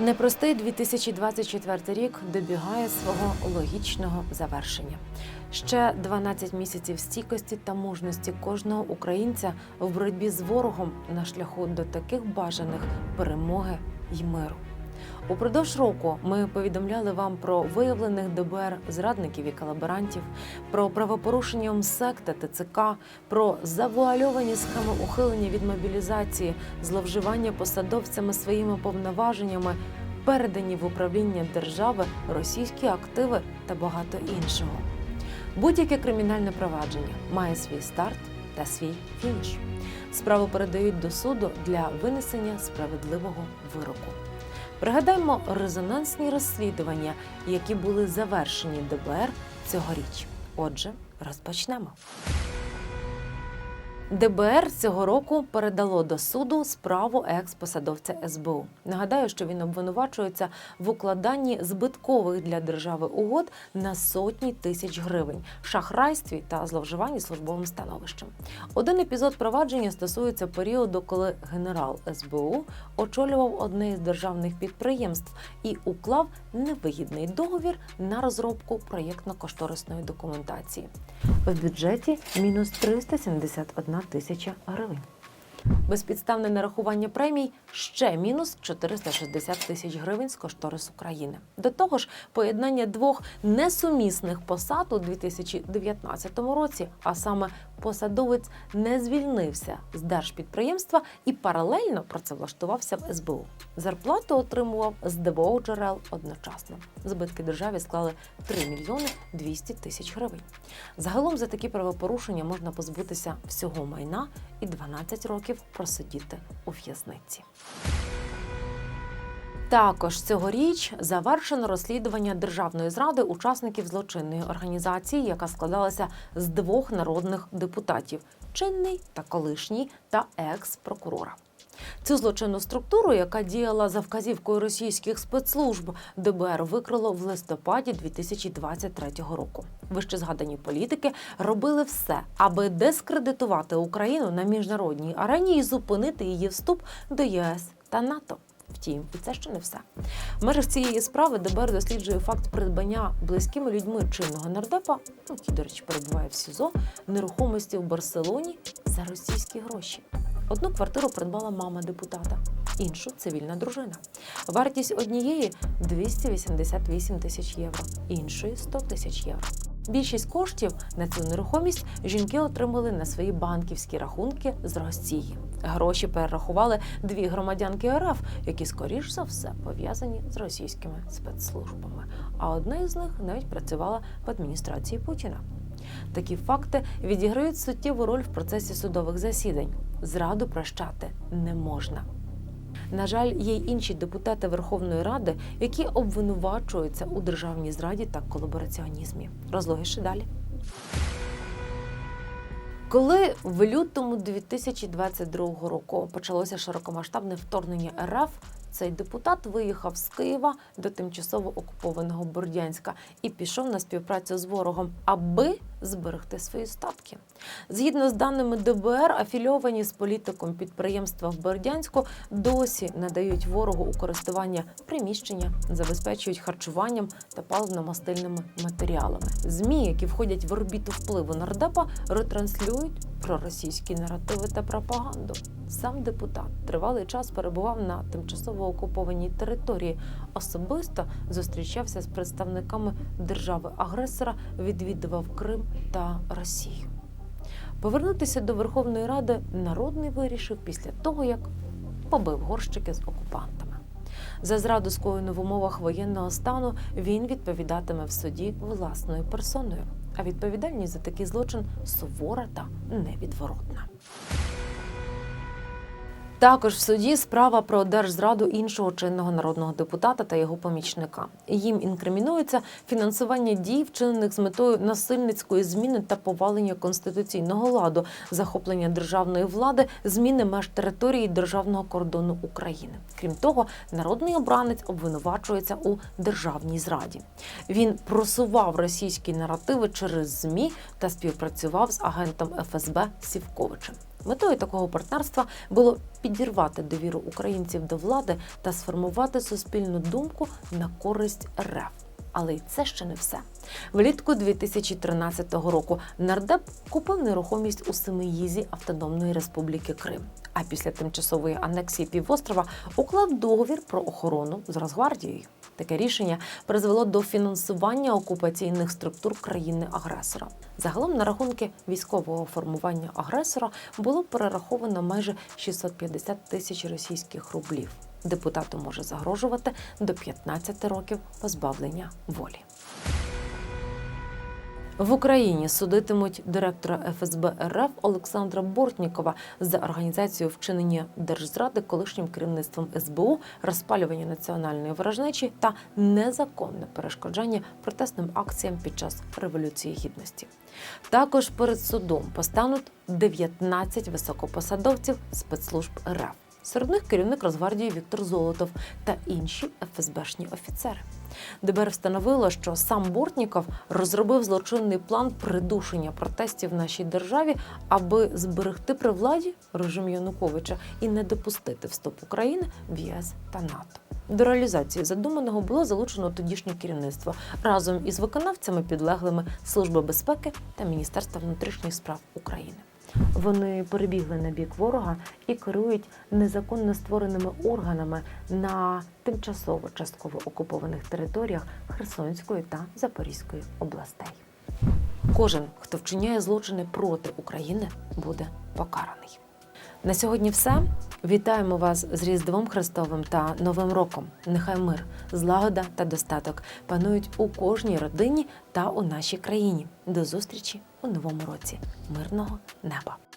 Непростий 2024 рік добігає свого логічного завершення. Ще 12 місяців стійкості та мужності кожного українця в боротьбі з ворогом на шляху до таких бажаних перемоги й миру. Упродовж року ми повідомляли вам про виявлених ДБР зрадників і колаборантів, про правопорушення МСЕК та ТЦК, про завуальовані схеми ухилення від мобілізації, зловживання посадовцями своїми повноваженнями, передані в управління держави російські активи та багато іншого. Будь-яке кримінальне провадження має свій старт та свій фініш. Справу передають до суду для винесення справедливого вироку. Пригадаймо резонансні розслідування, які були завершені ДБР цьогоріч. Отже, розпочнемо. ДБР цього року передало до суду справу екс-посадовця СБУ. Нагадаю, що він обвинувачується в укладанні збиткових для держави угод на сотні тисяч гривень, шахрайстві та зловживанні службовим становищем. Один епізод провадження стосується періоду, коли генерал СБУ очолював одне із державних підприємств і уклав невигідний договір на розробку проєктно-кошторисної документації. В бюджеті мінус 371 тисяча гривень. Безпідставне нарахування премій ще мінус 460 тисяч гривень з кошторису країни. До того ж, поєднання двох несумісних посад у 2019 році, а саме посадовець не звільнився з держпідприємства і паралельно працевлаштувався в СБУ. Зарплату отримував з двох джерел одночасно. Збитки державі склали 3 мільйони 200 тисяч гривень. Загалом за такі правопорушення можна позбутися всього майна і 12 років просидіти у в'язниці. Також цьогоріч завершено розслідування державної зради учасників злочинної організації, яка складалася з двох народних депутатів чинний та колишній та екс-прокурора. Цю злочинну структуру, яка діяла за вказівкою російських спецслужб, ДБР викрило в листопаді 2023 року. Вище згадані політики робили все, аби дискредитувати Україну на міжнародній арені і зупинити її вступ до ЄС та НАТО. Втім, і це ще не все. В межах цієї справи ДБР досліджує факт придбання близькими людьми чинного нардепа, який, до речі, перебуває в СІЗО, нерухомості в Барселоні за російські гроші. Одну квартиру придбала мама депутата, іншу цивільна дружина. Вартість однієї 288 тисяч євро, іншої 100 тисяч євро. Більшість коштів на цю нерухомість жінки отримали на свої банківські рахунки з Росії. Гроші перерахували дві громадянки РФ, які скоріш за все пов'язані з російськими спецслужбами. А одна із них навіть працювала в адміністрації Путіна. Такі факти відіграють суттєву роль в процесі судових засідань. Зраду прощати не можна. На жаль, є й інші депутати Верховної Ради, які обвинувачуються у державній зраді та колабораціонізмі. Розлогіше далі. Коли в лютому 2022 року почалося широкомасштабне вторгнення РФ, цей депутат виїхав з Києва до тимчасово окупованого Бордянська і пішов на співпрацю з ворогом, аби зберегти свої статки. Згідно з даними ДБР, афільовані з політиком підприємства в Бердянську досі надають ворогу у користування приміщення, забезпечують харчуванням та паливно-мастильними матеріалами. Змі, які входять в орбіту впливу нардепа, ретранслюють проросійські наративи та пропаганду. Сам депутат тривалий час перебував на тимчасово окупованій території. Особисто зустрічався з представниками держави-агресора, відвідував Крим та Росію. Повернутися до Верховної Ради народний вирішив після того, як побив горщики з окупантами. За зраду скоєну в умовах воєнного стану він відповідатиме в суді власною персоною. А відповідальність за такий злочин сувора та невідворотна. Також в суді справа про держзраду іншого чинного народного депутата та його помічника. Їм інкримінується фінансування дій, вчинених з метою насильницької зміни та повалення конституційного ладу, захоплення державної влади, зміни меж території державного кордону України. Крім того, народний обранець обвинувачується у державній зраді. Він просував російські наративи через змі та співпрацював з агентом ФСБ Сівковичем. Метою такого партнерства було підірвати довіру українців до влади та сформувати суспільну думку на користь РФ. Але й це ще не все. Влітку 2013 року нардеп купив нерухомість у Семиїзі Автономної Республіки Крим. А після тимчасової анексії півострова уклав договір про охорону з Росгвардією. Таке рішення призвело до фінансування окупаційних структур країни-агресора. Загалом на рахунки військового формування агресора було перераховано майже 650 тисяч російських рублів. Депутату може загрожувати до 15 років позбавлення волі. В Україні судитимуть директора ФСБ РФ Олександра Бортнікова за організацію вчинення держзради колишнім керівництвом СБУ, розпалювання національної ворожнечі та незаконне перешкоджання протестним акціям під час революції гідності. Також перед судом постануть 19 високопосадовців спецслужб РФ. Серед них керівник Росгвардії Віктор Золотов та інші ФСБшні офіцери. ДБР встановило, що сам Бортніков розробив злочинний план придушення протестів в нашій державі, аби зберегти при владі режим Януковича і не допустити вступ України в ЄС та НАТО. До реалізації задуманого було залучено тодішнє керівництво разом із виконавцями підлеглими Служби безпеки та Міністерства внутрішніх справ України. Вони перебігли на бік ворога і керують незаконно створеними органами на тимчасово частково окупованих територіях Херсонської та Запорізької областей. Кожен, хто вчиняє злочини проти України, буде покараний. На сьогодні все. Вітаємо вас з Різдвом Христовим та Новим роком. Нехай мир, злагода та достаток панують у кожній родині та у нашій країні. До зустрічі у новому році. Мирного неба!